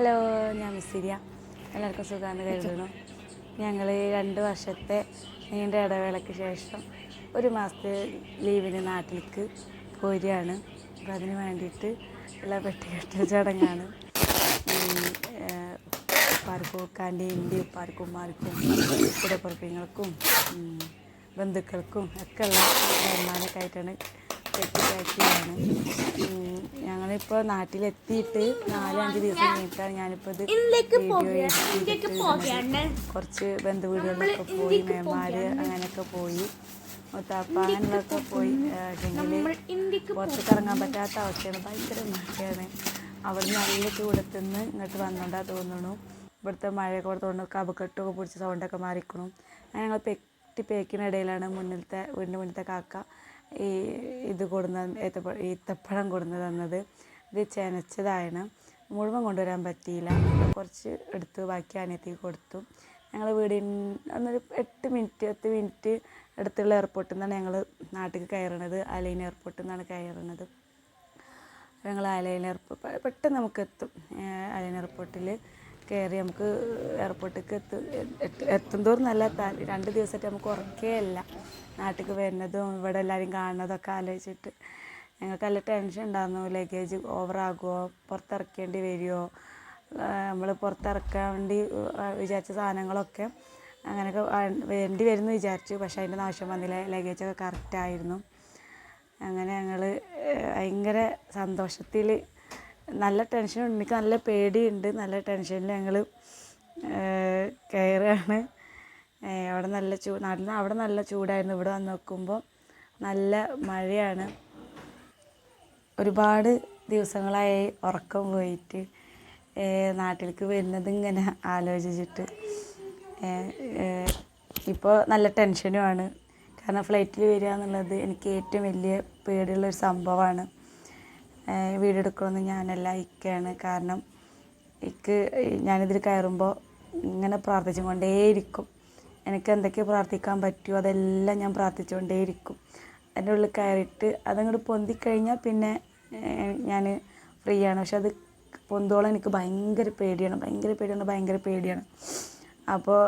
Hello ഞാൻ മിസ്സിരിയ. എല്ലാവർക്കും സുഖമാണെന്ന് കരുതുന്നു. ഞങ്ങൾ രണ്ട് വർഷത്തെ നീണ്ട ഇടവേളയ്ക്ക് ശേഷം ഒരു മാസത്തെ ലീവിന് നാട്ടിലേക്ക് പോരുകയാണ്. അപ്പോൾ അതിന് വേണ്ടിയിട്ട് ഉള്ള പെട്ടികെട്ട ചടങ്ങാണ്. ഉപ്പാർക്കും ഇന്ത്യ ഉപ്പാർക്കും ഉമ്മാർക്കും കുടപ്പുറപ്പിങ്ങൾക്കും ബന്ധുക്കൾക്കും ഒക്കെ ഉള്ള വരുമാനമൊക്കെ ആയിട്ടാണ് പെട്ടിക്കാക്കിയാണ് ഞങ്ങളിപ്പോൾ നാട്ടിലെത്തിയിട്ട് നാലഞ്ച് ദിവസം കഴിഞ്ഞിട്ടാണ് ഞാനിപ്പോൾ ഇത് വീഡിയോ കുറച്ച് ബന്ധു വീടുകളിലൊക്കെ പോയി മേമാര് അങ്ങനെയൊക്കെ പോയി. മുത്താപ്പ അങ്ങനെയൊക്കെ പോയി. കുറച്ച് പുറത്തേക്ക് ഇറങ്ങാൻ പറ്റാത്ത അവസ്ഥയാണ്. ഭയങ്കര മഴയാണ് അവിടെ നല്ല ചൂടത്തുനിന്ന് ഇങ്ങോട്ട് വന്നോണ്ടാ തോന്നണു. ഇവിടുത്തെ മഴയൊക്കെ തോന്നുന്നു കബക്കെട്ടൊക്കെ പിടിച്ച് സൗണ്ടൊക്കെ മാറിക്കണു. അങ്ങനെ ഞങ്ങൾ പെട്ടി പേക്കിനിടയിലാണ് മുന്നിലത്തെ വീടിന്റെ മുന്നിലത്തെ കാക്ക. ഈ ഇത് കൊടുന്ന ഏത്തപ്പഴം ഈത്തപ്പഴം കൊടുന്ന് തന്നത്. ഇത് ചെനച്ചതാണ് മുഴുവൻ കൊണ്ടുവരാൻ പറ്റിയില്ല. കുറച്ച് എടുത്ത് ബാക്കി അനിയത്തിക്ക് കൊടുത്തു. ഞങ്ങൾ വീടിൻ അന്നൊരു എട്ട് മിനിറ്റ് പത്ത് മിനിറ്റ് അടുത്തുള്ള എയർപോർട്ടിൽ നിന്നാണ് ഞങ്ങൾ നാട്ടിൽ കയറണത്. അലൈൻ എയർപോർട്ടിൽ നിന്നാണ് കയറണത്. ഞങ്ങൾ അലൈൻ എയർപോർട്ട് പെട്ടെന്ന് നമുക്ക് എത്തും അലൈൻ എയർപോർട്ടിൽ കയറി നമുക്ക് എയർപോർട്ടിലേക്ക് എത്തു തോറും നല്ല രണ്ട് ദിവസമായിട്ട് നമുക്ക് ഉറക്കേ അല്ല നാട്ടിലേക്ക് വരുന്നതും ഇവിടെ എല്ലാവരും കാണുന്നതൊക്കെ ആലോചിച്ചിട്ട് ഞങ്ങൾക്ക് നല്ല ടെൻഷൻ ഉണ്ടായിരുന്നു. ലഗേജ് ഓവറാകുമോ പുറത്തിറക്കേണ്ടി വരുമോ നമ്മൾ പുറത്തിറക്കാൻ വേണ്ടി വിചാരിച്ച സാധനങ്ങളൊക്കെ അങ്ങനെയൊക്കെ വേണ്ടി വരുമെന്ന് വിചാരിച്ചു. പക്ഷേ അതിന്റെ ആവശ്യം വന്നില്ല. ലഗേജൊക്കെ കറക്റ്റായിരുന്നു അങ്ങനെ ഞങ്ങൾ ഭയങ്കര സന്തോഷത്തിൽ നല്ല ടെൻഷൻ എനിക്ക് നല്ല പേടിയുണ്ട്. നല്ല ടെൻഷനിൽ ഞങ്ങൾ കയറുകയാണ് അവിടെ നല്ല ചൂ നടന്ന് അവിടെ നല്ല ചൂടായിരുന്നു. ഇവിടെ വന്ന് നോക്കുമ്പോൾ നല്ല മഴയാണ്. ഒരുപാട് ദിവസങ്ങളായി ഉറക്കം പോയിട്ട് നാട്ടിലേക്ക് വരുന്നത് ഇങ്ങനെ ആലോചിച്ചിട്ട് ഇപ്പോൾ നല്ല ടെൻഷനുമാണ് കാരണം ഫ്ലൈറ്റിൽ വരിക എന്നുള്ളത് എനിക്ക് ഏറ്റവും വലിയ പേടിയുള്ളൊരു സംഭവമാണ് വീഡിയോ ഞാനല്ല ഇക്കയാണ് കാരണം ഇക്ക് ഞാനിതിൽ കയറുമ്പോൾ ഇങ്ങനെ പ്രാർത്ഥിച്ചുകൊണ്ടേയിരിക്കും. എനിക്ക് എന്തൊക്കെ പ്രാർത്ഥിക്കാൻ പറ്റുമോ അതെല്ലാം ഞാൻ പ്രാർത്ഥിച്ചുകൊണ്ടേയിരിക്കും. അതിന്റെ ഉള്ളിൽ കയറിയിട്ട് അതങ്ങോട്ട് പൊന്തിക്കഴിഞ്ഞാൽ പിന്നെ ഞാൻ ഫ്രീ ആണ് പക്ഷെ അത് പൊന്തോളം എനിക്ക് ഭയങ്കര പേടിയാണ്. ഭയങ്കര പേടിയാണ് ഭയങ്കര പേടിയാണ്. അപ്പോൾ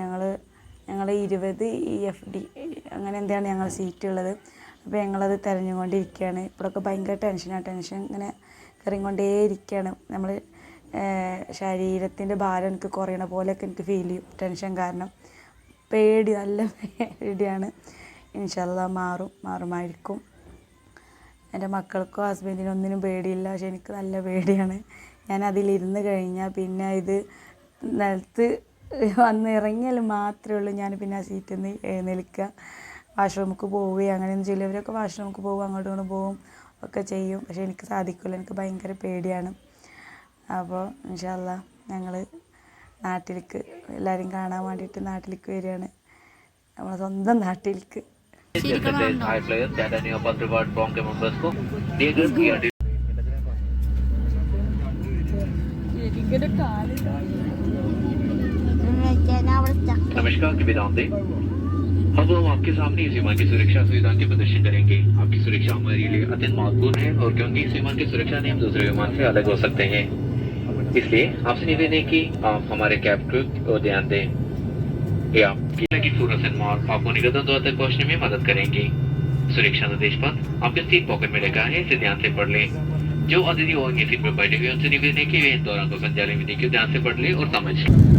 ഞങ്ങൾ ഞങ്ങൾ ഇരുപത് ഇ എഫ് ഡി അങ്ങനെ എന്താണ് ഞങ്ങൾ സീറ്റ് ഉള്ളത് അപ്പോൾ ഞങ്ങളത് തിരഞ്ഞുകൊണ്ടിരിക്കുകയാണ് ഇപ്പോഴൊക്കെ ഭയങ്കര ടെൻഷനാണ് ടെൻഷൻ ഇങ്ങനെ കയറിക്കൊണ്ടേയിരിക്കുകയാണ് നമ്മൾ ശരീരത്തിന്റെ ഭാരം എനിക്ക് കുറയണ പോലെയൊക്കെ എനിക്ക് ഫീൽ ചെയ്യും. ടെൻഷൻ കാരണം പേടി നല്ല പേടിയാണ്. ഇൻഷല്ല മാറും മാറുമായിരിക്കും. എന്റെ മക്കൾക്കോ ഹസ്ബൻഡിനോ ഒന്നിനും പേടിയില്ല. പക്ഷെ എനിക്ക് നല്ല പേടിയാണ്. ഞാൻ അതിലിരുന്ന് കഴിഞ്ഞാൽ പിന്നെ ഇത് നിലത്ത് വന്ന് ഇറങ്ങിയാൽ മാത്രമേ ഉള്ളൂ. ഞാൻ പിന്നെ ആ സീറ്റിൽ നിന്ന് എഴുന്നേൽക്കുക. വാഷ്റൂമിലേക്ക് പോവുകയും അങ്ങനെയൊന്നും ചിലവരൊക്കെ വാഷ്റൂമിലേക്ക് പോകും അങ്ങോട്ടും ഇങ്ങോട്ടും പോവും ഒക്കെ ചെയ്യും. പക്ഷേ എനിക്ക് സാധിക്കില്ല എനിക്ക് ഭയങ്കര പേടിയാണ്. അപ്പോൾ ഇൻഷാല്ല ഞങ്ങൾ നാട്ടിലേക്ക് എല്ലാവരും കാണാൻ വേണ്ടിയിട്ട് നാട്ടിലേക്ക് വരികയാണ്. നമ്മളെ സ്വന്തം നാട്ടിലേക്ക്. Yesterday's اب ہم آپ کے سامنے اس ایمان کی سرکشا سویدھا کے پردرشن کریں گے۔ آپ کی سرکشا ہمارے لیے اتن معقول ہے اور کیونکہ اس ایمان کی سرکشا نے ہم دوسرے ایمان سے الگ ہو سکتے ہیں۔ اس لیے آپ سے نوید ہے کہ آپ ہمارے کیب کو دھیان دیں۔ یہ آپ کی سورج سنمار آپ کو نگتن دعا تک پہنچنے میں مدد کریں گے۔ سرکشا ندیش پت آپ کے سیٹ پاکٹ میں رکھا ہے اسے دھیان سے پڑھ لیں۔ جو ادھیتی اور یہ سیٹ پر بیٹھے ہوئے ان سے ہے کہ وہ ان دوران کو سنجالے میں دیکھیں دھیان سے پڑھ لیں اور سمجھ لیں۔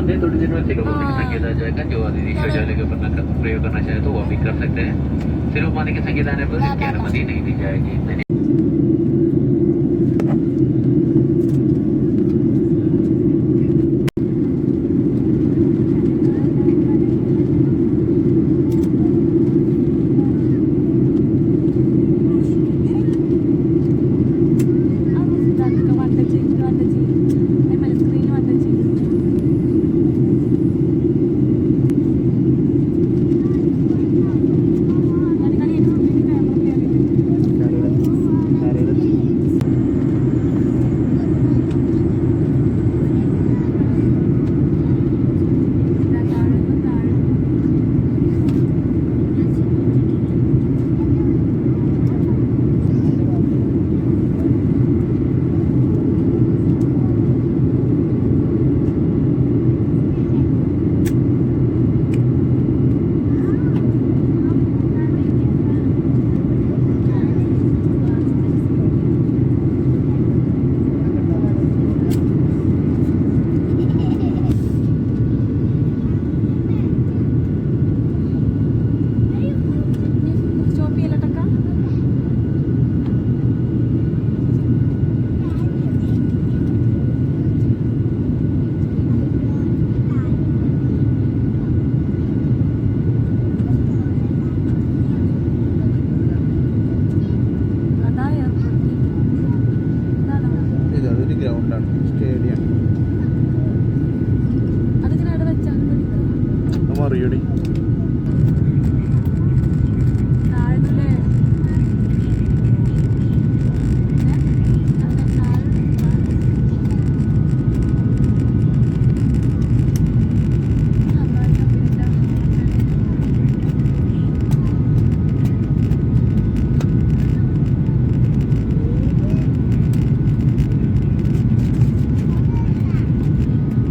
جانتے ہیں تھوڑی دیر میں سلو کو فٹ سنگیتا جائے گا جو آدھی شوچالے کے اوپر پریوگ کرنا چاہے تو وہ بھی کر سکتے ہیں سلو پانی کے سنگیت آنے پر اس کی انمتی نہیں دی جائے گی മറിയടി താഴ്ന്നല്ലേ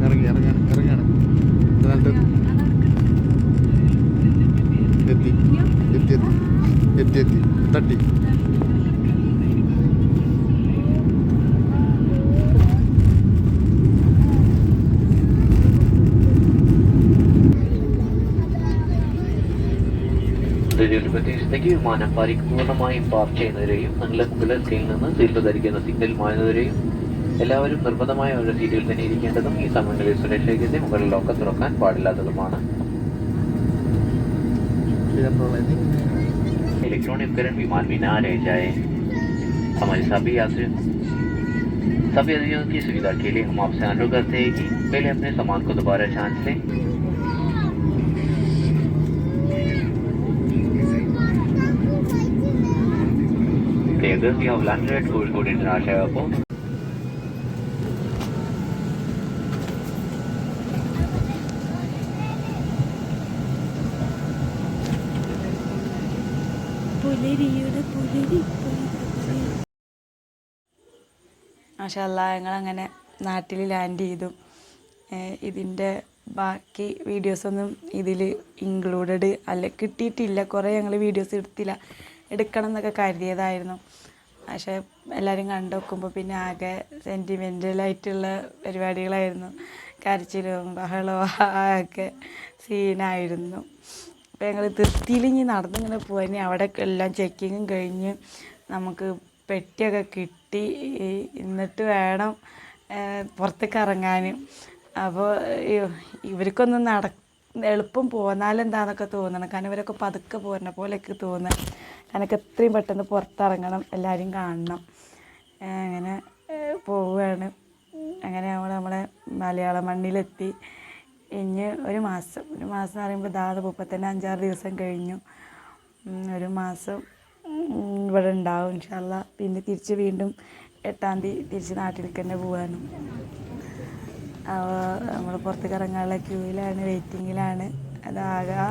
ഇറങ്ങി ഇറങ്ങാണ് ഇറങ്ങാണ് സ്ഥലത്ത് എത്തി എത്തി എത്തി എത്തി എത്തി തട്ടി പ്രത്യേകിച്ച് വിമാനം പരിപൂർണമായും പാർക്ക് ചെയ്യുന്നവരെയും നിങ്ങളുടെ മുകളിൽ സ്ക്രീനിൽ നിന്ന് സീറ്റ് ധരിക്കുന്ന സിഗ്നൽ മായുന്നവരെയും എല്ലാവരും നിർബന്ധമായ ഒരു സീറ്റിൽ തന്നെ ഇരിക്കേണ്ടതും ഈ സമയങ്ങളിൽ സുരക്ഷയ്ക്കെതിരെ മുകളിൽ ലോക്കം തുറക്കാൻ പാടില്ലാത്തതുമാണ്. نے کرن بیمار بھی نہ رہ جائے ہمارے سبھی یاتریوں سبھی یاتریوں کی سویدھا کے لیے ہم آپ سے آنڈر کرتے ہیں کہ پہلے اپنے سامان کو دوبارہ جانچ لیں The others we have landed at Kozhikode International Airport. പുലരിയുടെ പുലരി മാഷല്ല ഞങ്ങളങ്ങനെ നാട്ടിൽ ലാൻഡ് ചെയ്തു. ഇതിന്റെ ബാക്കി വീഡിയോസൊന്നും ഇതിൽ ഇൻക്ലൂഡഡ് അല്ല കിട്ടിയിട്ടില്ല. കുറേ ഞങ്ങൾ വീഡിയോസ് എടുത്തില്ല. എടുക്കണം എന്നൊക്കെ കരുതിയതായിരുന്നു. പക്ഷേ എല്ലാവരും കണ്ടു നോക്കുമ്പോൾ പിന്നെ ആകെ സെന്റിമെന്റലായിട്ടുള്ള പരിപാടികളായിരുന്നു. കരച്ചിലും ബഹളവും ഒക്കെ സീനായിരുന്നു അപ്പോൾ ഞങ്ങൾ തൃപ്തിയിൽ ഇനി നടന്നിങ്ങനെ പോയി അവിടെ എല്ലാം ചെക്കിങ്ങും കഴിഞ്ഞ് നമുക്ക് പെട്ടിയൊക്കെ കിട്ടി. എന്നിട്ട് വേണം പുറത്തേക്ക് ഇറങ്ങാൻ അപ്പോൾ ഇവർക്കൊന്നും നട എളുപ്പം പോന്നാലെന്താന്നൊക്കെ തോന്നണം. കാരണം ഇവരൊക്കെ പതുക്കെ പോരുന്ന പോലെയൊക്കെ തോന്നുക കാരണം എത്രയും പെട്ടെന്ന് പുറത്തിറങ്ങണം എല്ലാവരും കാണണം. അങ്ങനെ പോവുകയാണ് അങ്ങനെ നമ്മൾ നമ്മളെ മലയാള മണ്ണിലെത്തി. ഇനി ഒരു മാസം. ഒരു മാസം എന്ന് പറയുമ്പോൾ ദാത് മുപ്പത്തന്നെ അഞ്ചാറ് ദിവസം കഴിഞ്ഞു. ഒരു മാസം ഇവിടെ ഉണ്ടാവും. ഇൻഷാല്ല പിന്നെ തിരിച്ച് വീണ്ടും എട്ടാം തീയതി തിരിച്ച് നാട്ടിലേക്ക് തന്നെ പോകാനും നമ്മൾ പുറത്തേക്ക് ഇറങ്ങാനുള്ള ക്യൂവിലാണ് വെയിറ്റിങ്ങിലാണ്. അതാകെ ആ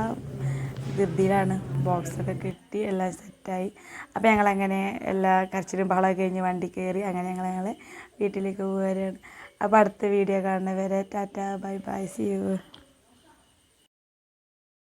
ധൃതിയിലാണ്. ബോക്സൊക്കെ കിട്ടി എല്ലാം സെറ്റായി. അപ്പോൾ ഞങ്ങളങ്ങനെ എല്ലാ കരച്ചിലും ബഹളമൊക്കെ കഴിഞ്ഞ് വണ്ടി കയറി അങ്ങനെ ഞങ്ങൾ ഞങ്ങൾ വീട്ടിലേക്ക് പോവുകയാണ് അപ്പോൾ അടുത്ത വീഡിയോ കാണുന്നവരെ tata bye bye see you